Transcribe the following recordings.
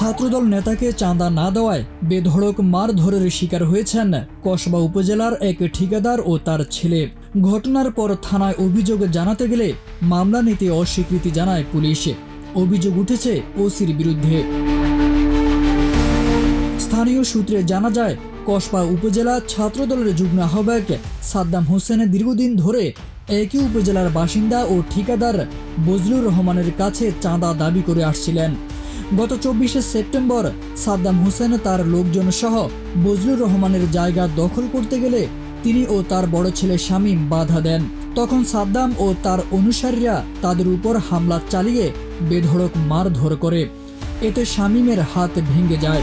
ছাত্রদল নেতাকে চাঁদা না দেওয়ায় বেধড়ক মারধরের শিকার হয়েছেন কসবা উপজেলার এক ঠিকাদার ও তার ছেলে। ঘটনার পর থানায় অভিযোগ জানাতে গেলে মামলা নিতে অস্বীকৃতি জানায় পুলিশ। অভিযোগ উঠেছে ওসির বিরুদ্ধে। স্থানীয় সূত্রে জানা যায়, কসবা উপজেলা ছাত্রদলের যুগ্ম আহ্বায়ক সাদ্দাম হোসেন দীর্ঘদিন ধরে একই উপজেলার বাসিন্দা ও ঠিকাদার বজলুর রহমানের কাছে চাঁদা দাবি করে আসছিলেন। গত চব্বিশে সেপ্টেম্বর সাদ্দাম হোসেন তার লোকজন সহ বজলুর রহমানের জায়গা দখল করতে গেলে তিনি ও তার বড় ছেলে শামীম বাধা দেন। তখন সাদ্দাম ও তার অনুসারীরা তাদের উপর হামলা চালিয়ে বেধড়ক মারধর করে। এতে শামীমের হাত ভেঙে যায়।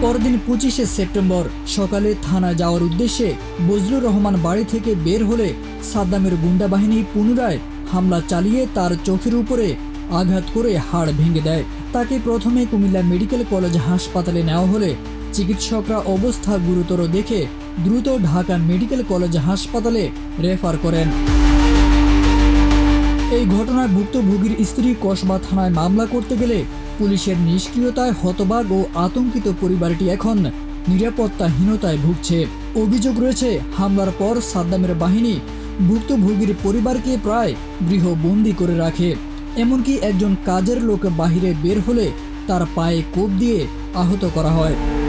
পরদিন পঁচিশে সেপ্টেম্বর সকালে থানা যাওয়ার উদ্দেশ্যে বজলুর রহমান বাড়ি থেকে বের হলে সাদ্দামের গুন্ডা বাহিনী পুনরায় হামলা চালিয়ে তার চোখের উপরে আঘাত করে হাড় ভেঙে দেয়। তাকে প্রথমে কুমিল্লা মেডিকেল কলেজ হাসপাতালে নেওয়া হলে চিকিৎসকরা অবস্থা গুরুতর দেখে দ্রুত ঢাকা মেডিকেল কলেজ হাসপাতালে রেফার করেন। এই ঘটনায় ভুক্তভোগীর স্ত্রী কসবা থানায় মামলা করতে গেলে পুলিশের নিষ্ক্রিয়তায় হতবাক ও আতঙ্কিত পরিবারটি এখন নিরাপত্তাহীনতায় ভুগছে। অভিযোগ রয়েছে, হামলার পর সাদ্দামের বাহিনী ভুক্তভোগীর পরিবারকে প্রায় গৃহবন্দী করে রাখে। এমনকি একজন কাজের লোক বাহিরে বের হলে তার পায়ে কোপ দিয়ে আহত করা হয়।